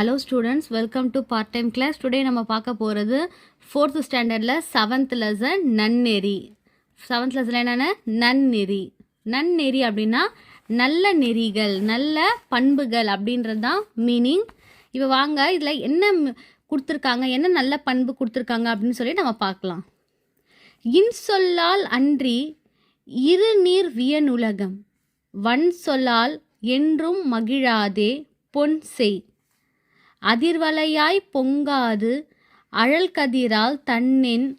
Hello students welcome to part time class today நம்ம பார்க்க போகிறது ஃபோர்த்து ஸ்டாண்டர்டில் செவன்த் லெசன் நன்னெறி. செவன்த் லெசன் என்னென்ன? நன்னெறி. நன்னெறி அப்படின்னா நல்ல நெறிகள் நல்ல பண்புகள் அப்படின்றது தான் மீனிங் இப்போ வாங்க இதில் என்ன கொடுத்துருக்காங்க என்ன நல்ல பண்பு கொடுத்துருக்காங்க அப்படின்னு சொல்லி நம்ம பார்க்கலாம். இன்சொல்லால் அன்றி இருநீர் வியனுலகம். வன் சொல்லால் என்றும் மகிழாதே பொன் செய். அதிர்வலையாய் பொங்காது. அழல் கதிரால் தன்னின்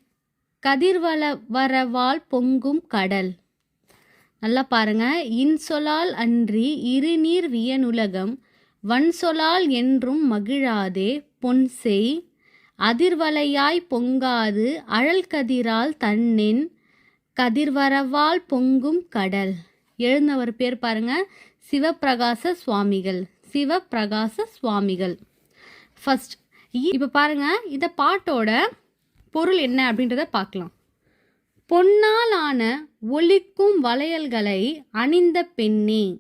கதிர்வல வரவால் பொங்கும் கடல். நல்லா பாருங்க. இன்சொலால் அன்றி இருநீர் வியனுலகம் வன்சொலால் என்றும் மகிழாதே பொன்செய். அதிர்வலையாய் பொங்காது. அழல் கதிரால் தன்னின் கதிர்வரவால் பொங்கும் கடல். எழுந்தவர் பேர் பாருங்க. சிவப்பிரகாச சுவாமிகள். சிவப்பிரகாச சுவாமிகள். ஃபஸ்ட் இப்போ பாருங்கள் இந்த பாட்டோட பொருள் என்ன அப்படின்றத பார்க்கலாம். பொன்னால் ஆன ஒலிக்கும் வளையல்களை அணிந்த பெண்ணே.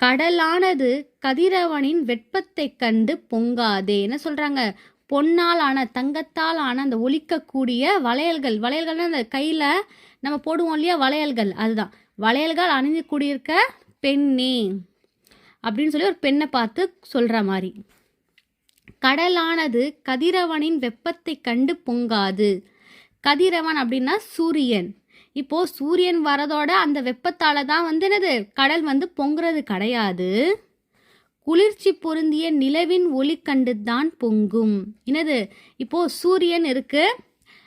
கடலானது கதிரவனின் வெட்பத்தை கண்டு பொங்காதே என்ன சொல்கிறாங்க பொன்னால் ஆன தங்கத்தால் ஆன அந்த ஒலிக்கக்கூடிய வளையல்கள். வளையல்கள்னா அந்த கையில் நம்ம போடுவோம் இல்லையா? வளையல்கள். அதுதான். வளையல்கள் அணிந்து கூடியிருக்க பெண்ணே அப்படின்னு சொல்லி ஒரு பெண்ணை பார்த்து சொல்கிற மாதிரி. கடலானது கதிரவனின் வெப்பத்தை கண்டு பொங்காது. கதிரவன் அப்படின்னா சூரியன். இப்போ சூரியன் வரதோட அந்த வெப்பத்தால தான் வந்து என்னது? கடல் வந்து பொங்குறது கிடையாது. குளிர்ச்சி பொருந்திய நிலவின் ஒளி கண்டு தான் பொங்கும். என்னது? இப்போ சூரியன் இருக்கு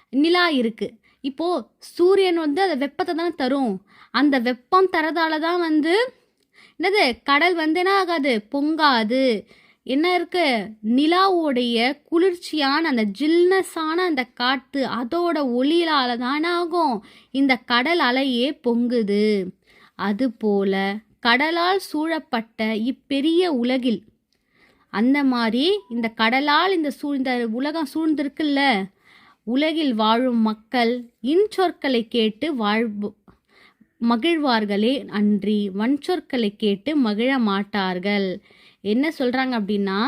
நிலா இருக்கு. இப்போ சூரியன் வந்து அந்த வெப்பத்தை தானே தரும். அந்த வெப்பம் தரதால தான் வந்து என்னது? கடல் வந்து என்ன ஆகாது? பொங்காது. என்ன இருக்கு? நிலாவோடைய குளிர்ச்சியான அந்த ஜில்னஸான அந்த காற்று அதோட ஒளியிலால தானாகும் ஆகும். இந்த கடல் அலையே பொங்குது. அதுபோல கடலால் சூழப்பட்ட இப்பெரிய உலகில் அந்த மாதிரி இந்த கடலால் இந்த சூழ் இந்த உலகம் சூழ்ந்திருக்குல்ல. உலகில் வாழும் மக்கள் இன்சொற்களை கேட்டு வாழ்வு மகிழ்வார்களே. அன்றி வன்சொற்களை கேட்டு மகிழ மாட்டார்கள். என்ன சொல்கிறாங்க அப்படின்னா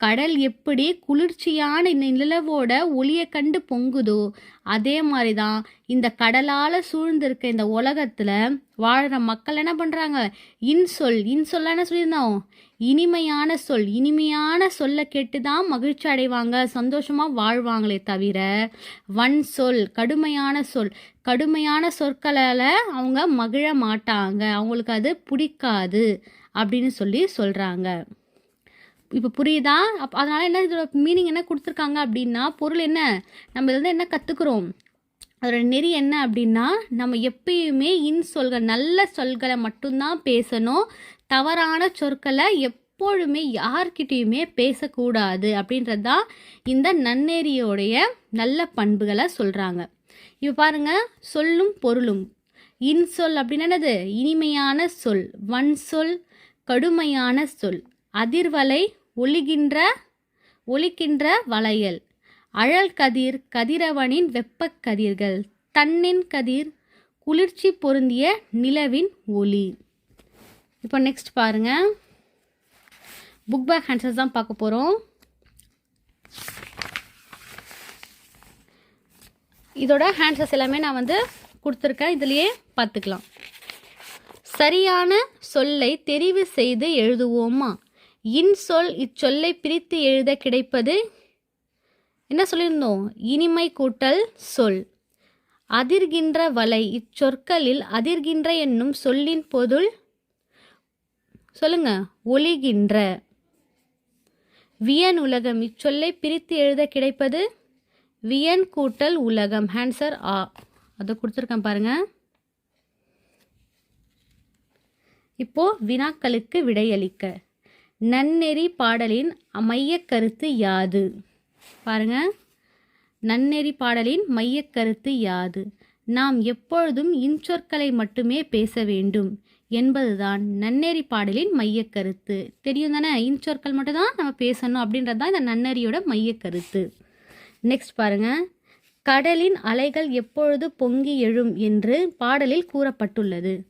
கடல் எப்படி குளிர்ச்சியான இந்த நிலவோட ஒளியை கண்டு பொங்குதோ அதே மாதிரி தான் இந்த கடலால் சூழ்ந்திருக்க இந்த உலகத்தில் வாழ்கிற மக்கள் என்ன பண்ணுறாங்க இன்சொல் இன்சொல்லான சொல்லியிருந்தோம்? இனிமையான சொல் இனிமையான சொல்ல கேட்டு தான் மகிழ்ச்சி அடைவாங்க சந்தோஷமாக வாழ்வாங்களே தவிர வன் சொல் கடுமையான சொல் கடுமையான சொற்களால் அவங்க மகிழ மாட்டாங்க அவங்களுக்கு அது பிடிக்காது அப்படின்னு சொல்லி சொல்கிறாங்க இப்போ புரியுதா? அப் அதனால் என்ன இதோட மீனிங் என்ன கொடுத்துருக்காங்க அப்படின்னா பொருள் என்ன? நம்ம இதுலேருந்து என்ன கற்றுக்குறோம் அதோட நெறி என்ன அப்படின்னா நம்ம எப்பயுமே இன் சொல்கள் நல்ல சொல்களை மட்டும்தான் பேசணும். தவறான சொற்களை எப்பொழுதுமே யார்கிட்டேயுமே பேசக்கூடாது அப்படின்றது தான் இந்த நன்னெறியோடைய நல்ல பண்புகளை சொல்கிறாங்க இப்போ பாருங்கள் சொல்லும் பொருளும். இன்சொல் அப்படின்னு என்னது? இனிமையான சொல் வன் சொல் கடுமையான சொல். அதிர்வலை ஒளிகின்ற ஒலிக்கின்ற வளையல். அழல் கதிர் கதிரவனின் வெப்பக் கதிர்கள். தன்னின் கதிர் குளிர்ச்சி பொருந்திய நிலவின் ஒளி. இப்போ நெக்ஸ்ட் பாருங்கள் புக் பேக் ஆன்சர்ஸ் தான் பார்க்க போகிறோம் இதோட ஆன்சர்ஸ் எல்லாமே நான் வந்து கொடுத்துருக்கேன். இதுலேயே பார்த்துக்கலாம். சரியான சொல்லை தெரிவு செய்து எழுதுவோமா? இன்சொல் இச்சொல்லை பிரித்து எழுத கிடைப்பது என்ன சொல்லியிருந்தோம்? இனிமை கூட்டல் சொல். அதிர்கின்ற வலை இச்சொற்களில் அதிர்கின்ற என்னும் சொல்லின் பொருள் சொல்லுங்க. ஒளிகின்ற. வியன் உலகம் இச்சொல்லை பிரித்து எழுத கிடைப்பது வியன் கூட்டல் உலகம். ஹான்சர் ஆ. அதை கொடுத்துருக்கேன் பாருங்க. இப்போ வினாக்களுக்கு விடையளிக்க. நன்னெறி பாடலின் மையக்கருத்து யாது? பாருங்க. நன்னெறி பாடலின் மையக் கருத்து யாது? நாம் எப்பொழுதும் இன்சொற்களை மட்டுமே பேச வேண்டும் என்பதுதான் நன்னெறி பாடலின் மையக் கருத்து. தெரியும் தானே? இன்சொற்கள் மட்டும்தான் நம்ம பேசணும் அப்படின்றது தான் இந்த நன்னெறியோட மையக் கருத்து. நெக்ஸ்ட் பாருங்க. கடலின் அலைகள் எப்பொழுது பொங்கி எழும் என்று பாடலில் கூறப்பட்டுள்ளது.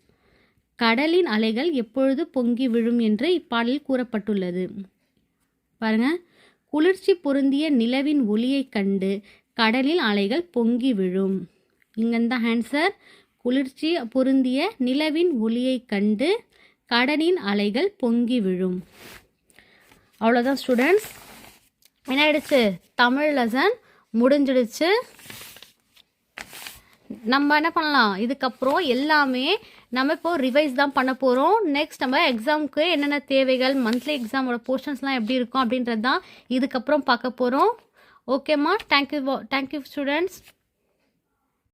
கடலின் அலைகள் எப்பொழுது பொங்கி விழும் என்று இப்பாடலில் கூறப்பட்டுள்ளது. பாருங்க. குளிர்ச்சி பொருந்திய நிலவின் ஒளியைக் கண்டு கடலில் அலைகள் பொங்கி விழும். இங்கேருந்து ஆன்சர். குளிர்ச்சி பொருந்திய நிலவின் ஒளியைக் கண்டு கடலின் அலைகள் பொங்கி விழும். அவ்வளோதான் ஸ்டூடெண்ட்ஸ் என்ன ஆயிடுச்சு? தமிழ் லெசன் முடிஞ்சிடுச்சு. நம்ம என்ன பண்ணலாம்? இதுக்கப்புறம் எல்லாமே நம்ம இப்போ ரிவைஸ் தான் பண்ண போகிறோம் நெக்ஸ்ட் நம்ம எக்ஸாமுக்கு என்னென்ன தேவைகள் மந்த்லி எக்ஸாமோட போர்ஷன்ஸ்லாம் எப்படி இருக்கும் அப்படின்றது தான் இதுக்கப்புறம் பார்க்க போகிறோம் ஓகேம்மா தேங்க்யூ தேங்க்யூ ஸ்டூடெண்ட்ஸ்